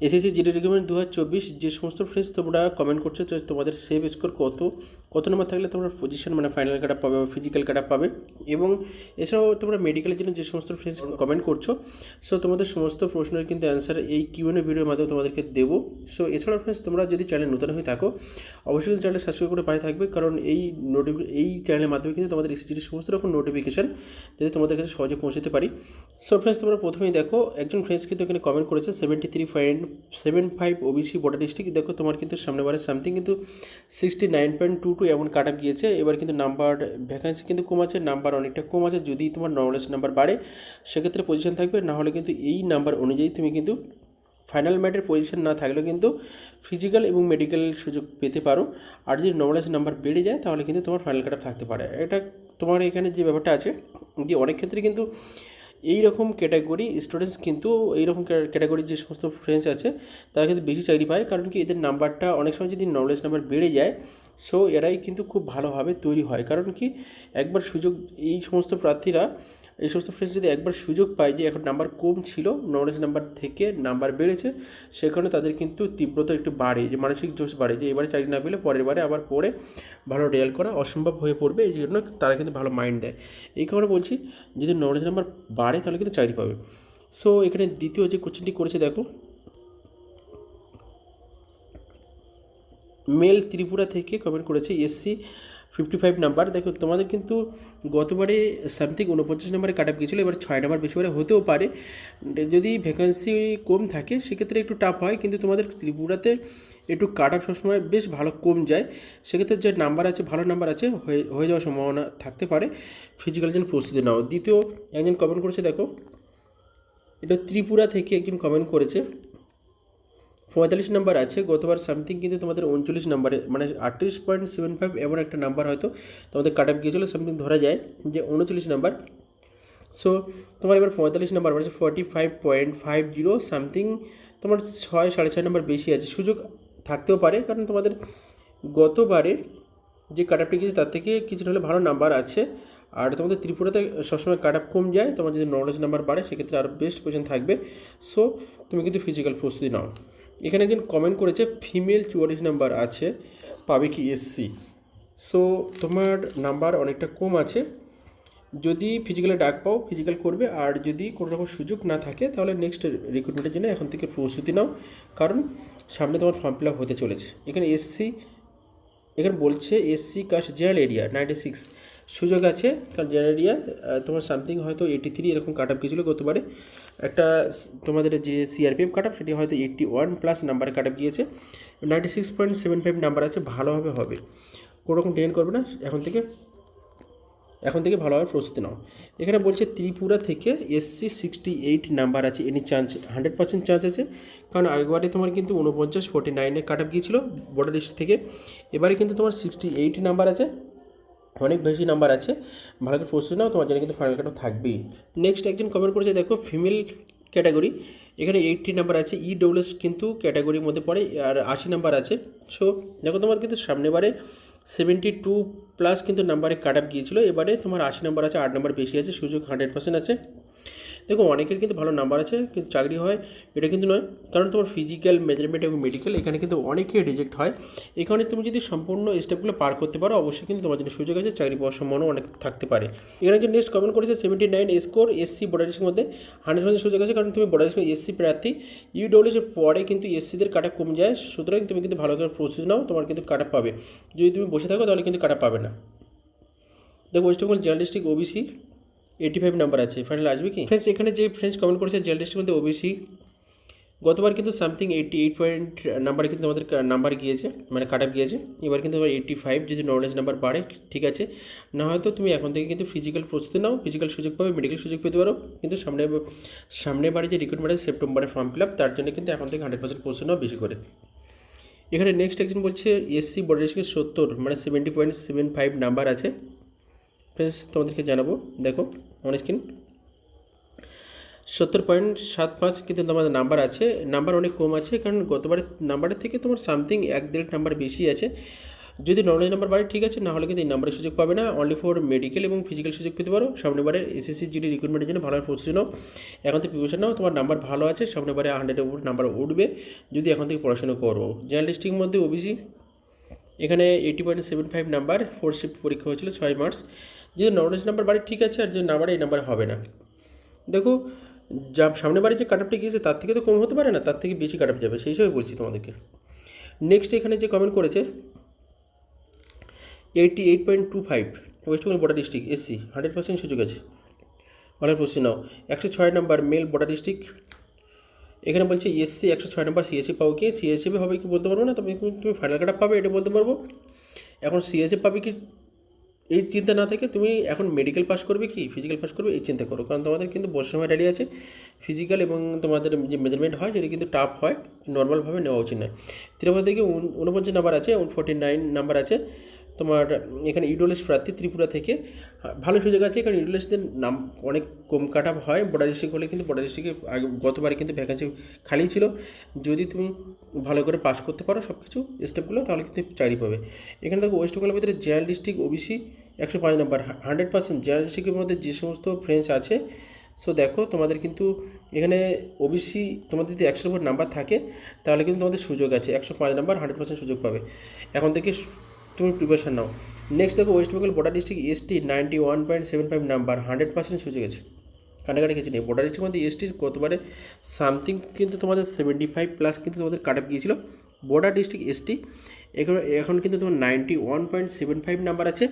SSC GD recruitment দু হাজার চব্বিশ যে সমস্ত ফ্রেন্ডস তোমরা কমেন্ট করছ, তো তোমাদের সেভ স্কোর কত? কত নম্বর থাকলে তোমরা পজিশন মানে ফাইনাল কাটা পাবে বা ফিজিক্যাল কাটা পাবে? এবং এছাড়াও তোমরা মেডিকেলের জন্য যে সমস্ত ফ্রেন্ডস কমেন্ট করছ সো তোমাদের সমস্ত প্রশ্নের কিন্তু অ্যান্সার এই কিউএনএ ভিডিওর মাধ্যমে তোমাদেরকে দেবো। সো এছাড়াও ফ্রেন্ডস তোমরা যদি চ্যানেল নতুন হয়ে থাকো অবশ্যই কিন্তু চ্যানেল সাবস্ক্রাইব করে পাশে থাকবে কারণ এই নোটিফি এই চ্যানেলের মাধ্যমে কিন্তু তোমাদের এসএসসির সমস্ত রকম নোটিফিকেশন যাতে তোমাদের কাছে সহজে পৌঁছতে পারি। সো ফ্রেন্ডস তোমরা প্রথমেই দেখো একজন ফ্রেন্ডস কিন্তু এখানে কমেন্ট করেছে seventy three point seven five OBC border district দেখো তোমার কিন্তু সামনে বারে সামথিং কিন্তু sixty nine point two two এমন কাট আপ গিয়েছে, এবার কিন্তু নাম্বার ভ্যাকান্সি কিন্তু কম আছে নাম্বার অনেকটা কম আছে, যদি তোমার নলেজ নাম্বার বাড়ে, সেক্ষেত্রে পজিশন থাকবে, না হলে কিন্তু এই নাম্বার অনুযায়ী তুমি কিন্তু ফাইনাল ম্যাটের পজিশন না থাকলেও কিন্তু ফিজিক্যাল এবং মেডিকেল সুযোগ পেতে পারো। আর যদি নলেজ নাম্বার বেড়ে যায়, তাহলে কিন্তু তোমার ফাইনাল কাট থাকতে পারে। এটা তোমার এখানে যে ব্যাপারটা আছে, যে অনেক ক্ষেত্রে কিন্তু এই রকম ক্যাটাগরি স্টুডেন্টস কিন্তু এইরকম ক্যাটাগরির যে সমস্ত ফ্রেন্ডস আছে, তারা কিন্তু বেশি চাকরি পায়। কারণ কি, এদের নাম্বারটা অনেক সময় যদি নলেজ নাম্বার বেড়ে যায় সো এরাই কিন্তু খুব ভালোভাবে তৈরি হয়। কারণ কি? একবার সুযোগ, এই সমস্ত প্রার্থীরা, এই সমস্ত ফ্রেন্ডস যদি একবার সুযোগ পায় যে এখন নাম্বার কম ছিল নলেজ নাম্বার থেকে নাম্বার বেড়েছে, সেখানে তাদের কিন্তু তীব্রতা একটু বাড়ে, যে মানসিক জোশ বাড়ে, যে এবারে চাকরি না পেলে পরের বারে আবার পড়ে ভালো রেজাল্ট করা অসম্ভব হয়ে পড়বে, এই জন্য তারা কিন্তু ভালো মাইন্ড দেয়। এই কারণে বলছি, যদি নলেজ নাম্বার বাড়ে তাহলে কিন্তু চাকরি পাবে। সো এখানে দ্বিতীয় যে কোশ্চেনটি করেছে, দেখো মেল ত্রিপুরা থেকে কমেন্ট করেছে এসসি ফিফটি ফাইভ নাম্বার দেখো, তোমাদের কিন্তু গতবারে সামথিং উনপঞ্চাশ নাম্বারে কাট আপ গিয়েছিল, এবার ছয় নাম্বার বেশি বারে হতেও পারে। যদি ভ্যাকান্সি কম থাকে, সেক্ষেত্রে একটু টাফ হয়, কিন্তু তোমাদের ত্রিপুরাতে একটু কাট আপ সবসময় বেশ ভালো কম যায়। সেক্ষেত্রে যে নাম্বার আছে, ভালো নাম্বার আছে, হয়ে হয়ে যাওয়ার সম্ভাবনা থাকতে পারে। ফিজিক্যাল যেন প্রস্তুতি নাও। দ্বিতীয় একজন কমেন্ট করেছে, দেখো, এটা ত্রিপুরা থেকে একজন কমেন্ট করেছে। পঁয়তাল্লিশ নাম্বার আছে, গতবার সামথিং কিন্তু তোমাদের উনচল্লিশ নাম্বারে মানে আটত্রিশ পয়েন্ট সেভেন ফাইভ এমন একটা নাম্বার হয়তো তোমাদের কাট আপ গিয়েছিল সামথিং ধরা যায় যে উনচল্লিশ নাম্বার সো তোমার এবার পঁয়তাল্লিশ নাম্বার মানে forty five point five zero something তোমার ছয়, সাড়ে ছয় নাম্বার বেশি আছে। সুযোগ থাকতেও পারে, কারণ তোমাদের গতবারে যে কাট আপটি গিয়েছে, তার থেকে কিছুটা হলে ভালো নাম্বার আছে। আর তোমাদের ত্রিপুরাতে সবসময় কাট আপ কম যায়, তোমার যদি নলেজ নাম্বার বাড়ে, সেক্ষেত্রে আরও বেস্ট পজিশন থাকবে। সো তুমি কিন্তু ফিজিক্যাল প্রস্তুতি নাও। এখানে একজন কমেন্ট করেছে ফিমেল চুয়াল্লিশ নাম্বার আছে, পাবে কি এসসি সো তোমার নাম্বার অনেকটা কম আছে। যদি ফিজিক্যালে ডাক পাও ফিজিক্যাল করবে। আর যদি কোনো রকম সুযোগ না থাকে, তাহলে নেক্সট রিক্রুটমেন্টের জন্য এখন থেকে প্রস্তুতি নাও। কারণ, সামনে তোমার ফর্ম ফিল আপ হতে চলেছে। এখানে এসসি এখানে বলছে SC caste general area ninety six সুযোগ আছে, কারণ জেনারেল এরিয়া তোমার সামথিং হয়তো এইটি থ্রি এরকম কাট আপ গিয়েছিল গতবারে একটা তোমাদের যে সিআরপিএফ কাট সেটি হয়তো এইটটি ওয়ান প্লাস নাম্বারে কাট আপ গিয়েছে। Ninety six point seven five number আছে, ভালোভাবে হবে। কোনো রকম টেন করবে না, এখন থেকে এখন থেকে ভালোভাবে প্রস্তুতি নাও। এখানে বলছে ত্রিপুরা থেকে এসসি সিক্সটি এইট নাম্বার আছে any chance hundred percent chance আছে। কারণ আগেবারে তোমার কিন্তু উনপঞ্চাশ ফোর্টি নাইনে কাট আপ গিয়েছিল বর্ডার ডিস্ট্রিক্ট থেকে। এবারে কিন্তু তোমার সিক্সটি এইট নাম্বার আছে অনেক বেশি নাম্বার আছে। ভালো করে প্রস্তুতি নাও, তোমার জন্য কিন্তু ফাইনাল কাটও থাকবেই। নেক্সট একজন কমেন্ট করেছে, দেখো ফিমেল ক্যাটাগরি এখানে এইটটি নাম্বার আছে ই ডব্লিউএস কিন্তু ক্যাটাগরির মধ্যে পড়ে, আর আশি নাম্বার আছে। সো দেখো, তোমার কিন্তু সামনেবারে সেভেন্টি টু প্লাস কিন্তু নাম্বারে কাট আপ গিয়েছিল, এবারে তোমার আশি নাম্বার আছে, আট নাম্বার বেশি আছে, সুযোগ হান্ড্রেড পার্সেন্ট আছে। দেখো, অনেকের কিন্তু ভালো নাম্বার আছে, কিন্তু চাকরি হয়, এটা কিন্তু নয়। কারণ তোমার ফিজিক্যাল মেজারমেন্ট এবং মেডিকেল এখানে কিন্তু অনেকেই রিজেক্ট হয়। এখানে তুমি যদি সম্পূর্ণ স্টেপগুলো পার করতে পারো, অবশ্যই কিন্তু তোমার জন্য সুযোগ আছে, চাকরি পাওয়ার সম্ভাবনা অনেক থাকতে পারে। এখানে যে নেক্সট কমেন্ট করেছে সেভেন্টি নাইন স্কোর এসসি বর্ডারের মধ্যে হান্ড্রেড পার্সেন্ট সুযোগ আছে, কারণ তুমি বর্ডারের এসসি প্রার্থী। ইউডব্লিউএসের পরে কিন্তু এসসিদের কাটা কমে যায়, সুতরাং তুমি কিন্তু ভালো করে প্রস্তুতি নাও, তোমার কিন্তু কাটা পাবে। যদি তুমি বসে থাকো, তাহলে কিন্তু কাটা পাবে না। দেখো West Bengal journalistic OBC eighty five number আছে ফাইনাল আসবে কি? ফ্রেন্ডস এখানে যে ফ্রেন্ডস কমেন্ট করেছে জার্নালিস্টের মধ্যে ওবিসি গতবার কিন্তু সামথিং এইটি এইট পয়েন্ট নাম্বারে কিন্তু আমাদের নাম্বার গিয়েছে মানে কাট গিয়েছে, এবার কিন্তু এইটটি ফাইভ যদি নলেজ নাম্বার বাড়ে, ঠিক আছে, না হয়তো তুমি এখন থেকে কিন্তু ফিজিক্যাল প্রস্তুতি নাও ফিজিক্যাল সুযোগ পাবে মেডিকেল সুযোগ পেতে পারো, কিন্তু সামনে সামনে বাড়ি যে রিক্রুটমেন্ট আছে সেপ্টেম্বরে ফর্ম ফিল আপ তার জন্য কিন্তু এখন থেকে হান্ড্রেড পার্সেন্ট প্রস্তুতি নাও বেশি করে। এখানে নেক্সট একজন বলছে এসসি বর্ডার সত্তর মানে seventy point seven five number আছে ফ্রেন্ডস তোমাদেরকে জানাব, দেখো অন স্ক্রিন সত্তর পয়েন্ট সাত পাঁচ, কিন্তু তোমাদের নাম্বার আছে। নাম্বার অনেক কম আছে, কারণ গতবারের নাম্বারের থেকে তোমার সামথিং এক দেড় নাম্বার বেশি আছে। যদি নলেজ নাম্বার বাড়ে, ঠিক আছে না হলে কিন্তু এই নাম্বারে সুযোগ পাবে না। অনলি ফর মেডিকেল এবং ফিজিক্যাল সুযোগ পেতে পারো। সামনের বারে এসএসসি জিডি রিক্রুটমেন্টের জন্য ভালো প্রস্তুতি নাও। এখন থেকে প্রিপারেশন নাও, তোমার নাম্বার ভালো আছে, সামনের বারে হান্ড্রেডের উপর নাম্বার উঠবে। যদি এখন থেকে পড়াশোনা করো জার্নালিস্টিকের মধ্যে ওবিসি এখানে eighty point seven five number four shift পরীক্ষা হয়েছিল ছয় মার্চ যদি নলেজ নাম্বার বাড়ি ঠিক আছে আর যে নাম্বারে এই নাম্বার হবে না। দেখো, যা সামনে বাড়ি যে কাটআপটা গিয়েছে তার থেকে তো কম হতে পারে না, তার থেকে বেশি কাটআপ যাবে, সেই হিসাবে বলছি তোমাদেরকে। নেক্সট এখানে যে কমেন্ট করেছে eighty eight point two five West Bengal border district SC hundred percent সুযোগ আছে। ভালো প্রশ্ন নাও। একশো ছয় নাম্বার মেল বর্ডার ডিস্ট্রিক্ট এখানে বলছে এসসি একশো ছয় নাম্বার সিএসসি পাবো কি? সিএসসি হবে কি বলতে পারব না? তবে তুমি ফাইনাল কাট পাবে, এটা বলতে পারব। এখন সিএসএ পাবে কি এই চিন্তা না থেকে তুমি এখন মেডিকেল পাস করবে কি? ফিজিক্যাল পাস করবে, এই চিন্তা করো। কারণ তোমাদের কিন্তু বসে সময় রেডি আছে। ফিজিক্যাল এবং তোমাদের যে মেজারমেন্ট হয়, সেটা কিন্তু টাফ হয়। নর্মালভাবে নেওয়া উচিত নয়। তিরুপতি থেকে উনপঞ্চাশ নাম্বার আছে ফোর্টি নাইন নাম্বার আছে। তোমার, এখানে ইডোলেস প্রার্থী ত্রিপুরা থেকে ভালো সুযোগ আছে, কারণ ইডোলেসদের নাম অনেক কম কাট হয়, বর্ডার ডিস্ট্রিক্ট হলে কিন্তু বর্ডার ডিস্ট্রিক্টে আগে গতবারে কিন্তু ভ্যাকেন্সি খালি ছিল। যদি তুমি ভালো করে পাস করতে পারো সব কিছু স্টেপগুলো তাহলে কিন্তু চাকরি পাবে। এখানে দেখো ওয়েস্ট বেঙ্গলের ভিতরে জেনারেল ডিস্ট্রিক্ট ওবিসি একশো পাঁচ নম্বর হান্ড্রেড পার্সেন্ট জেনারেল ডিস্ট্রিক্টের মধ্যে যে সমস্ত ফ্রেন্ডস আছে সো দেখো তোমাদের কিন্তু এখানে ওবিসি তোমাদের যদি একশোর নাম্বার থাকে, তাহলে কিন্তু তোমাদের সুযোগ আছে, একশো পাঁচ নাম্বার হান্ড্রেড পার্সেন্ট সুযোগ পাবে। এখন থেকে তুমি প্রিপারেশান নাও। নেক্সট দেখো West Bengal border district ST ninety one point seven five number hundred percent সুযোগ গেছে। কাটাকাটি কিছু নেই। বর্ডার ডিস্ট্রিক্টের মধ্যে এসটি কতবারে সামথিং কিন্তু তোমাদের সেভেন্টি ফাইভ প্লাস কিন্তু তোমাদের কাট আপ গিয়েছিল। বর্ডার ডিস্ট্রিক্ট এসটি এখন এখন কিন্তু তোমার ninety one point seven five number আছে।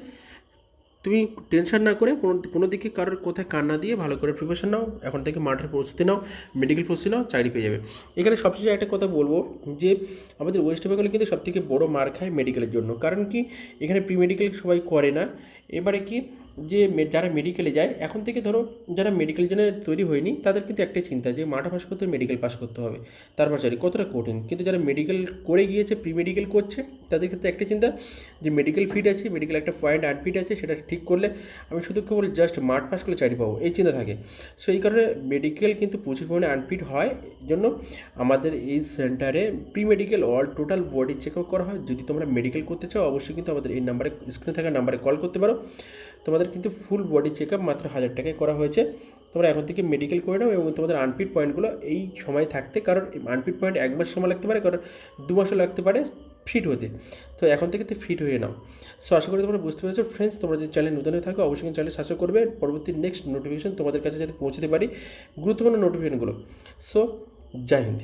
তুমি টেনশন না করে কোনো কোনো দিকে কারোর কোথায় কান্না দিয়ে ভালো করে প্রিপারেশন নাও, এখন থেকে মাঠের প্রস্তুতি নাও মেডিকেল প্রস্তুতি নাও, চাকরি পেয়ে যাবে। এখানে সবশেষে একটা কথা বলব যে, আমাদের ওয়েস্ট বেঙ্গলে কিন্তু সবথেকে বড়ো মার খায় মেডিকেলের জন্য। কারণ কি, এখানে প্রি মেডিকেল সবাই করে না। এবারে কি যে যারা মেডিকেলে যায়, এখন থেকে ধরো যারা মেডিকেল জন্য তৈরি হয়নি, তাদের কিন্তু একটাই চিন্তা যে মাঠা পাস করতে মেডিকেল পাস করতে হবে। তারপর চাকরি কতটা কঠিন? কিন্তু যারা মেডিকেল করে গিয়েছে প্রি মেডিকেল করছে, তাদের ক্ষেত্রে একটা চিন্তা যে মেডিকেল ফিট আছে মেডিকেল একটা পয়েন্ট আনফিট আছে, সেটা ঠিক করলে আমি শুধু কেবল জাস্ট মাঠ পাস করলে চাকরি পাবো, এই চিন্তা থাকে। সো এই কারণে মেডিকেল কিন্তু প্রচুর পরিমাণে আনফিট হয় জন্য আমাদের এই সেন্টারে pre medical all total body check up করা হয়। যদি তোমরা মেডিকেল করতে চাও, অবশ্যই কিন্তু আমাদের এই নাম্বারে স্ক্রিনে থাকা নাম্বারে কল করতে পারো। তোমাদের কিন্তু ফুল বডি চেক মাত্র হাজার টাকায় করা হয়েছে। তোমরা এখন থেকে মেডিকেল করে নাও এবং তোমাদের আনফিট পয়েন্টগুলো এই সময় থাকতে, কারণ আনফিট পয়েন্ট এক মাস সময় লাগতে পারে, কারণ দু মাসও লাগতে পারে ফিট হতে। তো এখন থেকে তো ফিট হয়ে নাও। সো আশা করি তোমরা বুঝতে পেরেছ ফ্রেন্ডস তোমরা যদি চ্যানেল নতুন থাকো, অবশ্যই চ্যানেল সাবস্ক্রাইব করবে। পরবর্তী নেক্সট নোটিফিকেশন তোমাদের কাছে যাতে পৌঁছতে পারি গুরুত্বপূর্ণ নোটিফিকেশনগুলো সো জয় হিন্দ।